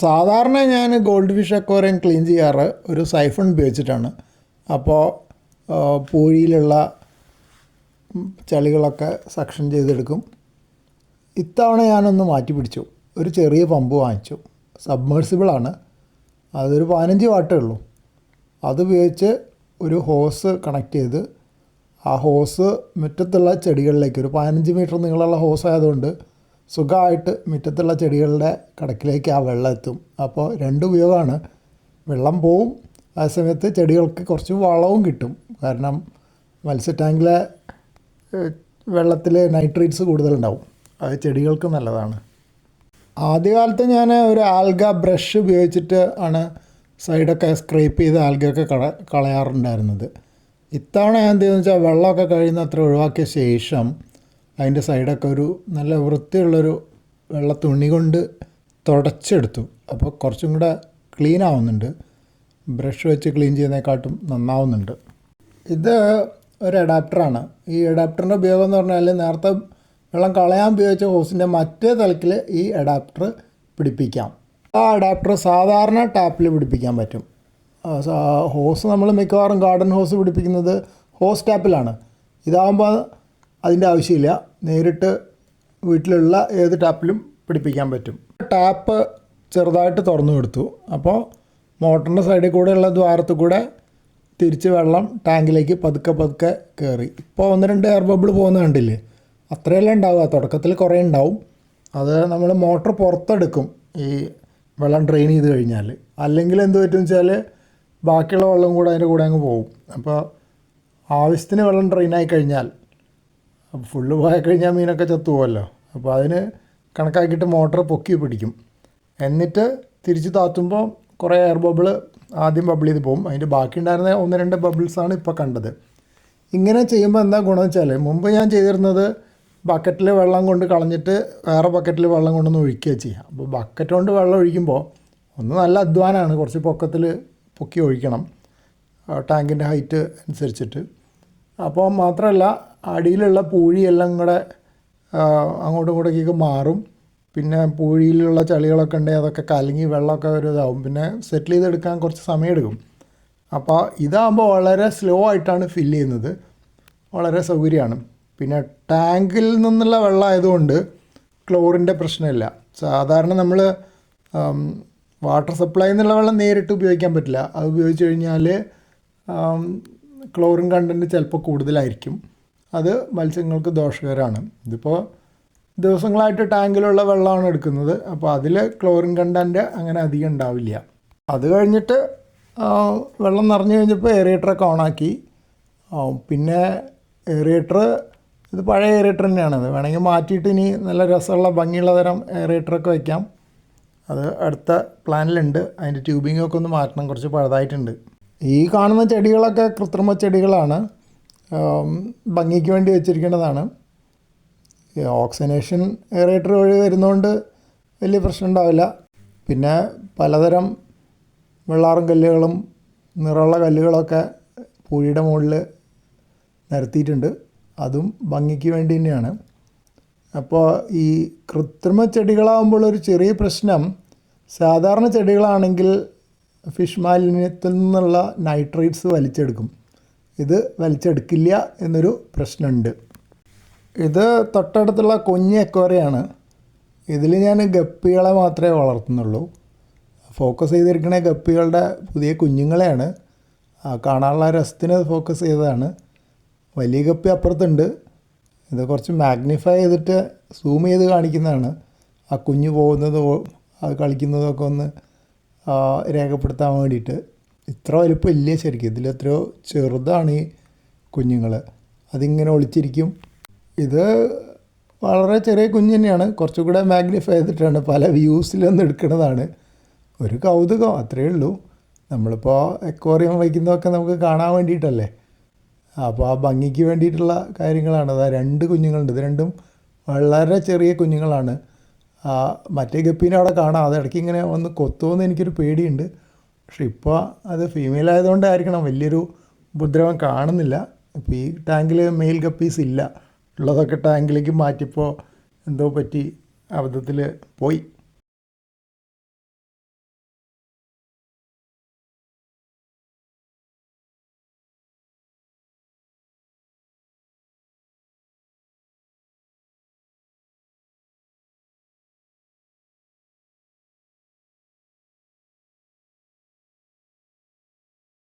സാധാരണ ഞാൻ gold fish aquarium clean ചെയ്യാറ് ഒരു സൈഫൺ ഉപയോഗിച്ചിട്ടാണ്. അപ്പോൾ പൂഴിയിലുള്ള ചളികളൊക്കെ സക്ഷൻ ചെയ്തെടുക്കും. ഇത്തവണ ഞാനൊന്ന് മാറ്റി പിടിച്ചു ഒരു ചെറിയ പമ്പ് വാങ്ങിച്ചു. സബ്മേഴ്സിബിളാണ് അതൊരു പതിനഞ്ച് വാട്ടേ ഉള്ളൂ. അതുപയോഗിച്ച് ഒരു ഹോസ് കണക്ട് ചെയ്ത് ആ ഹോസ് മുറ്റത്തുള്ള ചെടികളിലേക്ക് ഒരു പതിനഞ്ച് മീറ്റർ നീളമുള്ള ഹോസ് ആയതുകൊണ്ട് സുഖമായിട്ട് മുറ്റത്തുള്ള ചെടികളുടെ കടക്കിലേക്ക് ആ വെള്ളം എത്തും. അപ്പോൾ രണ്ട് ഉപയോഗമാണ്. വെള്ളം പോവും ആ സമയത്ത് ചെടികൾക്ക് കുറച്ച് വളവും കിട്ടും. കാരണം മത്സ്യ ടാങ്കിലെ വെള്ളത്തിൽ നൈട്രേറ്റ്സ് കൂടുതലുണ്ടാവും. അത് ചെടികൾക്ക് നല്ലതാണ്. ആദ്യകാലത്ത് ഞാൻ ഒരു ആൽഗ ബ്രഷ് ഉപയോഗിച്ചിട്ട് ആണ് സൈഡൊക്കെ സ്ക്രേപ്പ് ചെയ്ത് ആൽഗയൊക്കെ കള കളയാറുണ്ടായിരുന്നത്. ഇത്തവണ ഞാൻ എന്ത് ചെയ്യുന്നത് വെച്ചാൽ വെള്ളമൊക്കെ കഴിയുന്ന അത്ര ഒഴിവാക്കിയ ശേഷം അതിന്റെ സൈഡൊക്കെ ഒരു നല്ല വൃത്തിയുള്ളൊരു വെള്ള തുണി കൊണ്ട് തുടച്ചെടുത്തു. അപ്പോൾ കുറച്ചും കൂടെ ക്ലീൻ ആവുന്നുണ്ട്. ബ്രഷ് വെച്ച് ക്ലീൻ ചെയ്യുന്നതിനെക്കാട്ടും നന്നാവുന്നുണ്ട്. ഇത് ഒരു അഡാപ്റ്ററാണ്. ഈ അഡാപ്റ്ററിന്റെ ഉപയോഗം എന്ന് പറഞ്ഞാൽ നേരത്തെ വെള്ളം കളയാൻ ഉപയോഗിച്ച ഹോസിന്റെ മറ്റേ തലക്കിൽ ഈ അഡാപ്റ്റർ പിടിപ്പിക്കാം. ആ അഡാപ്റ്റർ സാധാരണ ടാപ്പിൽ പിടിപ്പിക്കാൻ പറ്റും. ഹോസ് നമ്മൾ മിക്കവാറും ഗാർഡൻ ഹോസ് പിടിപ്പിക്കുന്നത് ഹോസ് ടാപ്പിലാണ്. ഇതാകുമ്പോൾ അതിന്റെ ആവശ്യമില്ല. നേരിട്ട് വീട്ടിലുള്ള ഏത് ടാപ്പിലും പിടിപ്പിക്കാൻ പറ്റും. ടാപ്പ് ചെറുതായിട്ട് തുറന്നു കൊടുത്തു. അപ്പോൾ മോട്ടറിന്റെ സൈഡിൽ കൂടെയുള്ള ദ്വാരത്തിൽ കൂടെ തിരിച്ച് വെള്ളം ടാങ്കിലേക്ക് പതുക്കെ പതുക്കെ കയറി. ഇപ്പോൾ ഒന്ന് രണ്ട് എയർ ബബിൾ പോകുന്ന കണ്ടില്ലേ? അത്രയെല്ലാം ഉണ്ടാവുക. തുടക്കത്തിൽ കുറേ ഉണ്ടാവും. അത് നമ്മൾ മോട്ടർ പുറത്തെടുക്കും ഈ വെള്ളം ഡ്രെയിൻ ചെയ്ത് കഴിഞ്ഞാൽ. അല്ലെങ്കിൽ എന്ത് പറ്റും വെച്ചാൽ ബാക്കിയുള്ള വെള്ളം കൂടെ അതിന്റെ കൂടെ അങ്ങ് പോകും. അപ്പോൾ ആവശ്യത്തിന് വെള്ളം ഡ്രെയിൻ ആയി കഴിഞ്ഞാൽ അപ്പോൾ ഫുള്ള് പോയി കഴിഞ്ഞാൽ മീനൊക്കെ ചത്തുവല്ലോ അപ്പോൾ അതിന് കണക്കാക്കിയിട്ട് മോട്ടർ പൊക്കി പിടിക്കും. എന്നിട്ട് തിരിച്ച് താത്തുമ്പോൾ കുറേ എയർ ബബിൾ ആദ്യം ബബിൾ ചെയ്ത് പോകും അതിന്റെ ബാക്കി ഉണ്ടായിരുന്ന ഒന്ന് രണ്ട് ബബിൾസാണ് ഇപ്പോൾ കണ്ടത്. ഇങ്ങനെ ചെയ്യുമ്പോൾ എന്താ ഗുണമെന്ന് വെച്ചാൽ മുമ്പ് ഞാൻ ചെയ്തിരുന്നത് ബക്കറ്റിൽ വെള്ളം കൊണ്ട് കളഞ്ഞിട്ട് വേറെ ബക്കറ്റിൽ വെള്ളം കൊണ്ടൊന്ന് ഒഴിക്കുക ചെയ്യാം. അപ്പോൾ ബക്കറ്റ് കൊണ്ട് വെള്ളം ഒഴിക്കുമ്പോൾ ഒന്ന് നല്ല അധ്വാനമാണ് കുറച്ച് പൊക്കത്തിൽ പൊക്കി ഒഴിക്കണം. ടാങ്കിന്റെ ഹൈറ്റ് അനുസരിച്ചിട്ട്. അപ്പോൾ മാത്രമല്ല അടിയിലുള്ള പൂഴിയെല്ലാം കൂടെ അങ്ങോട്ടും ഇങ്ങോട്ടേക്കൊക്കെ മാറും. പിന്നെ പൂഴിയിലുള്ള ചളികളൊക്കെ ഉണ്ടെങ്കിൽ അതൊക്കെ കലങ്ങി വെള്ളമൊക്കെ ഒരു ഇതാവും. പിന്നെ സെറ്റിൽ ചെയ്തെടുക്കാൻ കുറച്ച് സമയമെടുക്കും. അപ്പോൾ ഇതാകുമ്പോൾ വളരെ സ്ലോ ആയിട്ടാണ് ഫില്ല് ചെയ്യുന്നത്. വളരെ സൗകര്യമാണ്. പിന്നെ ടാങ്കിൽ നിന്നുള്ള വെള്ളം ആയതുകൊണ്ട് ക്ലോറിന്റെ പ്രശ്നമില്ല. സാധാരണ നമ്മൾ വാട്ടർ സപ്ലൈ എന്നുള്ള വെള്ളം നേരിട്ട് ഉപയോഗിക്കാൻ പറ്റില്ല. അത് ഉപയോഗിച്ച് കഴിഞ്ഞാൽ ക്ലോറിൻ കണ്ടന്റ് ചിലപ്പോൾ കൂടുതലായിരിക്കും. അത് മത്സ്യങ്ങൾക്ക് ദോഷകരമാണ്. ഇതിപ്പോൾ ദിവസങ്ങളായിട്ട് ടാങ്കിലുള്ള വെള്ളമാണ് എടുക്കുന്നത്. അപ്പോൾ അതിൽ ക്ലോറിൻ കണ്ടന്റ് അങ്ങനെ അധികം ഉണ്ടാവില്ല. അത് കഴിഞ്ഞിട്ട് വെള്ളം നിറഞ്ഞു കഴിഞ്ഞപ്പോൾ എയറേറ്ററൊക്കെ ഓണാക്കി പിന്നെ എയറേറ്റർ ഇത് പഴയ എയറേറ്റർ തന്നെയാണ്. അത് വേണമെങ്കിൽ മാറ്റിയിട്ട് ഇനി നല്ല രസമുള്ള ഭംഗിയുള്ള തരം എയറേറ്ററൊക്കെ വയ്ക്കാം അത് അടുത്ത പ്ലാനിലുണ്ട് അതിന്റെ ട്യൂബിങ്ങൊക്കെ ഒന്ന് മാറ്റണം. കുറച്ച് പഴുതായിട്ടുണ്ട്. ഈ കാണുന്ന ചെടികളൊക്കെ കൃത്രിമ ചെടികളാണ്. ഭംഗിക്ക് വേണ്ടി വെച്ചിരിക്കേണ്ടതാണ് ഓക്സിനേഷൻ എയറേറ്റർ വഴി വരുന്നതുകൊണ്ട് വലിയ പ്രശ്നം ഉണ്ടാവില്ല പിന്നെ പലതരം വെള്ളാറും കല്ലുകളും നിറമുള്ള കല്ലുകളൊക്കെ പൂഴിയുടെ മുകളിൽ നിരത്തിയിട്ടുണ്ട്. അതും ഭംഗിക്ക് വേണ്ടി തന്നെയാണ്. അപ്പോൾ ഈ കൃത്രിമ ചെടികളാകുമ്പോൾ ഒരു ചെറിയ പ്രശ്നം സാധാരണ ചെടികളാണെങ്കിൽ ഫിഷ് മാലിന്യത്തിൽ നിന്നുള്ള നൈട്രേറ്റ്സ് വലിച്ചെടുക്കും. ഇത് വലിച്ചെടുക്കില്ല എന്നൊരു പ്രശ്നമുണ്ട്. ഇത് തൊട്ടടുത്തുള്ള കുഞ്ഞ് എക്വറിയാണ്. ഇതിൽ ഞാൻ ഗപ്പികളെ മാത്രമേ വളർത്തുന്നുള്ളൂ. ഫോക്കസ് ചെയ്തിരിക്കുന്ന ഗപ്പികളുടെ പുതിയ കുഞ്ഞുങ്ങളെയാണ്. കാണാനുള്ള രസത്തിന് ഫോക്കസ് ചെയ്തതാണ്. വലിയ ഗപ്പി അപ്പുറത്തുണ്ട്. ഇത് കുറച്ച് മാഗ്നിഫൈ ചെയ്തിട്ട് സൂം ചെയ്ത് കാണിക്കുന്നതാണ്. ആ കുഞ്ഞ് പോകുന്നതോ അത് കളിക്കുന്നതൊക്കെ ഒന്ന് രേഖപ്പെടുത്താൻ വേണ്ടിയിട്ട്. ഇത്ര വലിപ്പം ഇല്ല ശരിക്കും. ഇതിൽ എത്രയോ ചെറുതാണ് ഈ കുഞ്ഞുങ്ങൾ അതിങ്ങനെ ഒളിച്ചിരിക്കും. ഇത് വളരെ ചെറിയ കുഞ്ഞു തന്നെയാണ്. കുറച്ചുകൂടെ മാഗ്നിഫൈ ചെയ്തിട്ടാണ് പല വ്യൂസിലൊന്നും എടുക്കുന്നതാണ്. ഒരു കൗതുകം അത്രയേ ഉള്ളൂ. നമ്മളിപ്പോൾ എക്വോറിയം വയ്ക്കുന്നതൊക്കെ നമുക്ക് കാണാൻ വേണ്ടിയിട്ടല്ലേ? അപ്പോൾ ആ ഭംഗിക്ക് വേണ്ടിയിട്ടുള്ള കാര്യങ്ങളാണ്. അതാ രണ്ട് കുഞ്ഞുങ്ങളുണ്ട്. ഇത് രണ്ടും വളരെ ചെറിയ കുഞ്ഞുങ്ങളാണ്. മറ്റേ ഗപ്പീനെ അവിടെ കാണാം. അത് ഇടയ്ക്ക് ഇങ്ങനെ ഒന്ന് കൊത്തുമെന്ന് എനിക്കൊരു പേടിയുണ്ട്. പക്ഷെ ഇപ്പോൾ അത് ഫീമെയിൽ ആയതുകൊണ്ടായിരിക്കണം. വലിയൊരു ഉപദ്രവം കാണുന്നില്ല. ഇപ്പോൾ ഈ ടാങ്കിൽ മെയിൽ ഗപ്പീസ് ഇല്ല. ഉള്ളതൊക്കെ ടാങ്കിലേക്ക് മാറ്റിയപ്പോൾ എന്തോ പറ്റി അബദ്ധത്തിൽ പോയി.